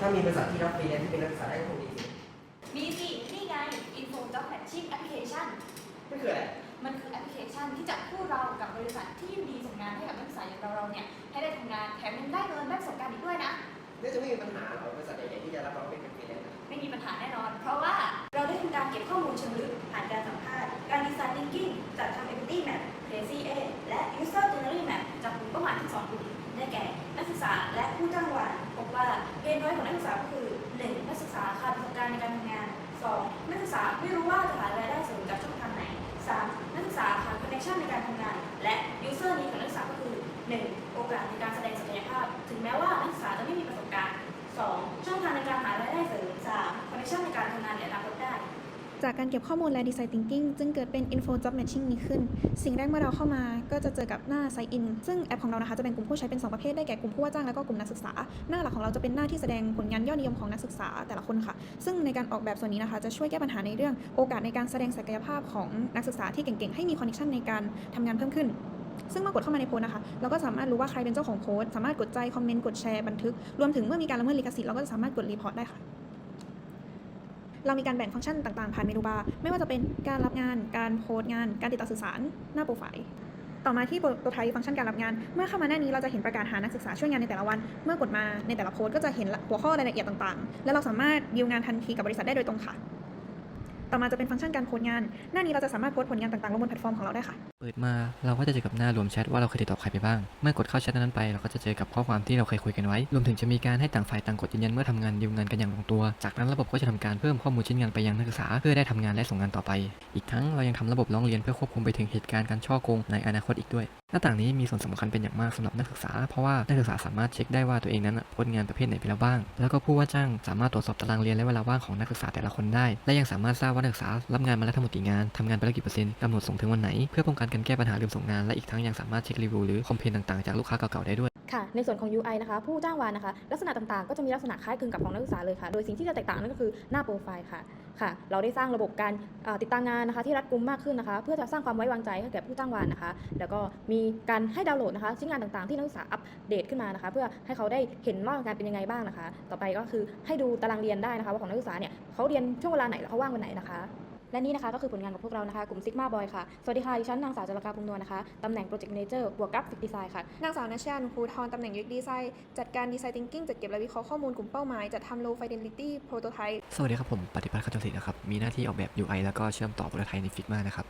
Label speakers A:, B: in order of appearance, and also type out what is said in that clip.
A: ถ้ามีบริษัทที่รับฟรีแลนซ์ที่เป็นนักศึกษาได้ก็คงดีสิ
B: มีสิ นี่ไง Info Job Matching Application
A: ไม่คืออะไร
B: มันคือแอปพลิเคชันที่จะคู่เรากับบริษัทที่ยินดีส่งงานให้กับนักศึกษาอย่างเราเราๆเนี่ยให้ได้ทำงานแถมยังได้เงินได้ประสบการณ์อีกด้วยนะ
A: น่าจะไม่มีปัญหาหรอกบริษัทใหญ่ๆที่จะรับเราเป็นฟรีแลนซ์อะ
B: ไม่มีปัญหาแน่นอน เพราะว่าเราได้ทำการเก็บข้อมูลเชิงลึกผ่านการสัมภาษณ์ การดีไซน์ thinking จัดทำ empathy map crazy A และ user journey map ไม่รู้ว่าจะหารายได้เสริมจากช่องทางไหน 3. นักศึกษาขาดคอนเนคชั่นในการทำงาน และยูเซอร์นี้ของนักศึกษาก็คือ 1. โอกาสในการแสดงศักยภาพ ถึงแม้ว่านักศึกษาจะไม่มีประสบการณ์ 2. ช่องทางในการหารายได้เสริม 3. คอนเนคชั่นในการทำงานในอนาคต
C: จากการเก็บข้อมูลและ Design Thinking จึงเกิดเป็น Info Job Matching นี้ขึ้น สิ่งแรกเมื่อเราเข้ามาก็จะเจอกับหน้า Sign In ซึ่งแอปของเรานะคะจะแบ่งกลุ่มผู้ใช้เป็น 2 ประเภทได้แก่กลุ่มผู้ว่าจ้างและก็กลุ่มนักศึกษา หน้าหลักของเราจะเป็นหน้าที่แสดงผลงานยอดนิยมของนักศึกษาแต่ละคนค่ะ ซึ่งในการออกแบบส่วนนี้นะคะ จะช่วยแก้ปัญหาในเรื่องโอกาสในการแสดงศักยภาพของนักศึกษาที่เก่งๆ ให้มีคอนเนคชันในการทำงานเพิ่มขึ้นซึ่งเมื่อกดเข้ามาในโพสนะคะ เราก็สามารถรู้ว่าใครเป็นเจ้าของโพสสามารถกดใจ คอมเมนต์ กดแชร์ บันทึก รวมถึงเมื่อมีการละเมิดลิขสิทธิ์ เราก็จะสามารถกดรีพอร์ตได้ค่ะ เรามีการแบ่งฟังก์ชันต่างๆผ่านเมนูบาร์ไม่ว่าจะเป็นการรับงาน การโพสต์งาน การติดต่อสื่อสาร หน้าโปรไฟล์ต่อมาที่โปรไทยฟังก์ชันการรับงาน เมื่อเข้ามาหน้านี้เราจะเห็นประกาศหานักศึกษาช่วยงานในแต่ละวัน เมื่อกดมาในแต่ละโพสต์ก็จะเห็นหัวข้อรายละเอียดต่างๆ และเราสามารถดีลงานทันทีกับบริษัทได้โดยตรงค่ะ ต่อมาจะเป็นฟังก์ชันการโพสต์งาน หน้านี้เราจะสามารถโพสต์ผลงานต่างๆลงบนแพลตฟอร์มของเราได้ค่ะ
D: เปิดมาเราก็จะเจอกับหน้ารวมแชทว่าเราเคยติดต่อใครไปบ้าง เมื่อกดเข้าแชทนั้นไปเราก็จะเจอกับข้อความที่เราเคยคุยกันไว้ รวมถึงจะมีการให้ต่างฝ่ายต่างกดยืนยันเมื่อทำงานดีลงานกันอย่างลงตัว จากนั้นระบบก็จะทำการเพิ่มข้อมูลชิ้นงานไปยังนักศึกษาเพื่อได้ทำงานและส่งงานต่อไป อีกทั้งเรายังทำระบบร้องเรียนเพื่อควบคุมไปถึงเหตุการณ์การช่อโกงในอนาคตอีกด้วย หน้าต่างนี้มีส่วนสำคัญเป็นอย่างมากสำหรับนักศึกษา เพราะว่านักศึกษาสามารถเช็คได้ว่าตัวเองนั้นพสต์งานประเภทไหนไปแล้วบ้าง แล้วก็ผู้ว่าจ้างสามารถตรวจสอบตารางเรียนและเวลาว่างของนักศึกษาแต่ละคนได้ และยังสามารถทราบว่านักศึกษารับงานมาแล้วทั้งหมดกี่งานทำงานไปแล้วกี่เปอร์เซ็นต์กำหนดส่งถึงวันไหน เพื่อป้องกันการแก้ปัญหาลืมส่งงาน และอีกทั้งยังสามารถเช็ครีวิวหรือคอมเพลนต่างๆจากลูกค้าเก่าๆได้ด้วย
E: ค่ะในส่วนของ UI นะคะ ผู้จ้างวานนะคะ ลักษณะต่างๆ ก็จะมีลักษณะคล้ายคลึงกับของนักศึกษาเลยค่ะ โดยสิ่งที่จะแตกต่างนั่นก็คือหน้าโปรไฟล์ค่ะ ค่ะ เราได้สร้างระบบการติดตามงานนะคะ ที่รัดกุมมากขึ้นนะคะ เพื่อจะสร้างความไว้วางใจให้แก่ผู้จ้างวานนะคะ แล้วก็มีการให้ดาวน์โหลดนะคะชิ้นงานต่างๆ ที่นักศึกษาอัปเดตขึ้นมานะคะ เพื่อให้เขาได้เห็นว่างานเป็นยังไงบ้างนะคะ ต่อไปก็คือให้ดูตารางเรียนได้นะคะว่าของนักศึกษาเนี่ยเขาเรียนช่วงเวลาไหนแล้วเขาว่างวันไหนนะคะ และนี่นะคะก็คือผลงานของพวกเรานะคะกลุ่ม Sigma Boy ค่ะ สวัสดีค่ะ ดิฉันนางสาวจรกาภูมินวลนะคะ ตำแหน่ง Project Manager บวกกราฟิกดีไซน์ค่ะ
C: นางสาวนัชยานุภูทรตำแหน่ง UX Design จัดการ Design Thinking จัดเก็บและวิเคราะห์ข้อมูลกลุ่มเป้าหมาย จัดทำ Low Fidelity Prototype
D: สวัสดีครับผมปฏิพัฒน์ขจรศิลป์นะครับ มีหน้าที่ออกแบบ UI แล้วก็เชื่อมต่อโปรโตไทป์ใน Figma นะครับ